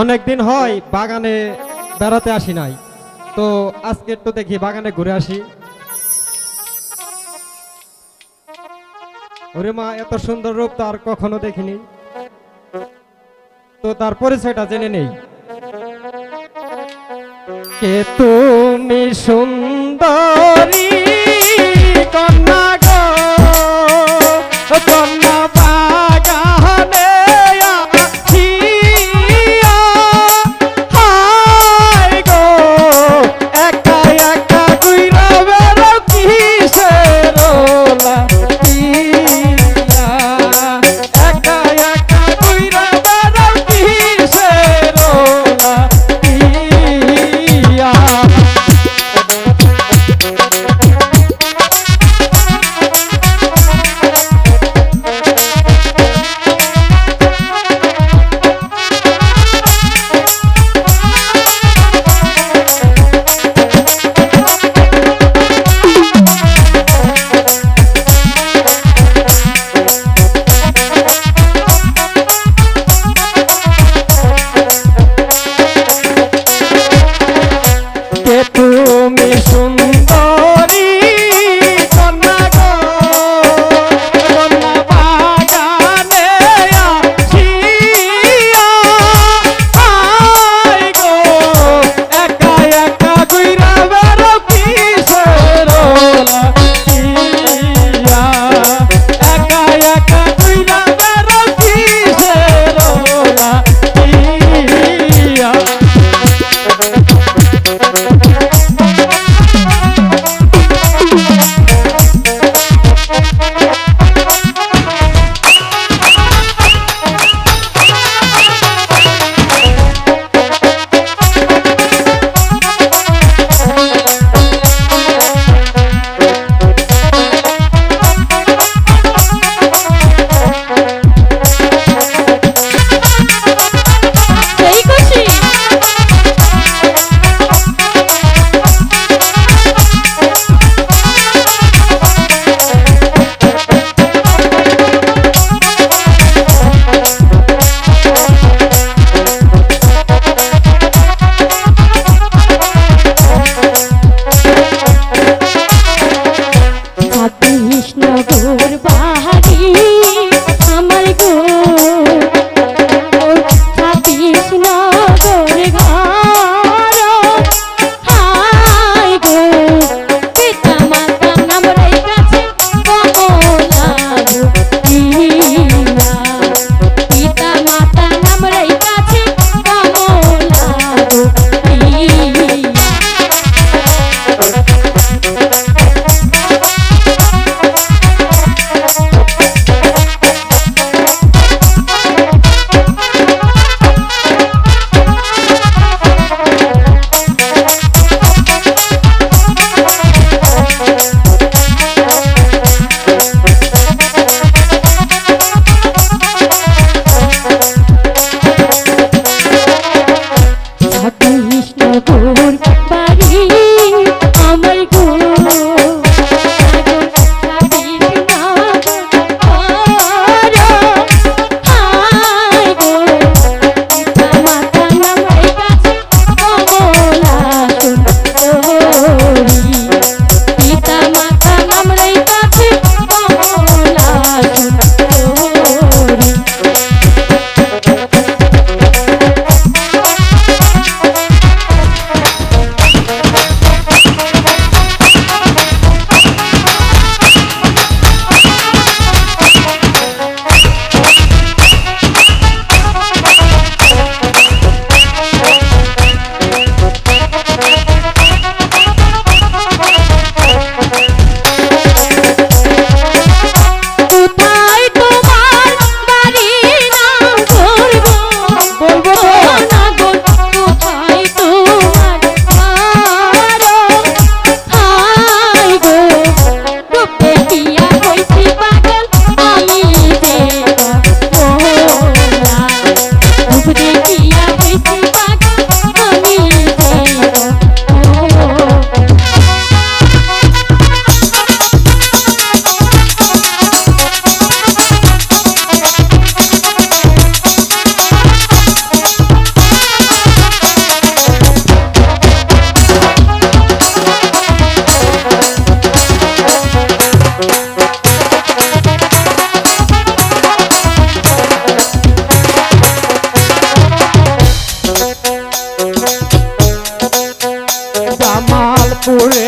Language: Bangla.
অনেক দিন হয় বাগানে বেড়াতে আসি নাই। তো আজকে একটু দেখি বাগানে ঘুরে আসি। ওরে মা, এত সুন্দর রূপ তো আর কখনো দেখিনি। তো তার পরিচয়টা জেনে নেই। কে তুমি সুন্দরী কন্যা গো for it.